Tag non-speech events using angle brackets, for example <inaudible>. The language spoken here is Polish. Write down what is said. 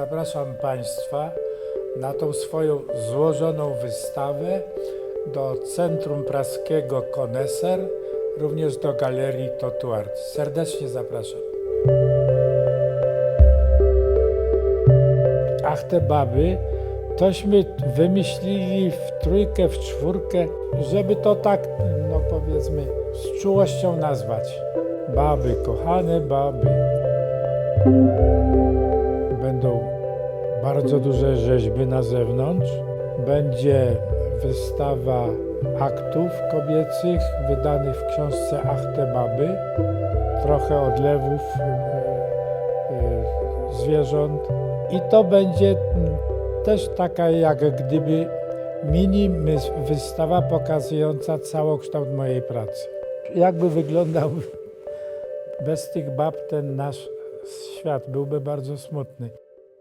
Zapraszam Państwa na tą swoją złożoną wystawę do Centrum Praskiego Koneser, również do Galerii Totu Art. Serdecznie zapraszam. Ach, te baby, tośmy wymyślili w trójkę, w czwórkę, żeby to tak, no powiedzmy, z czułością nazwać. Baby, kochane baby. Będą bardzo duże rzeźby na zewnątrz. Będzie wystawa aktów kobiecych wydanych w książce Ach te baby. Trochę odlewów e, e, zwierząt. I to będzie mm, też taka jak gdyby mini wystawa pokazująca całokształt mojej pracy. Jakby wyglądał <laughs> bez tych bab ten nasz świat byłby bardzo smutny.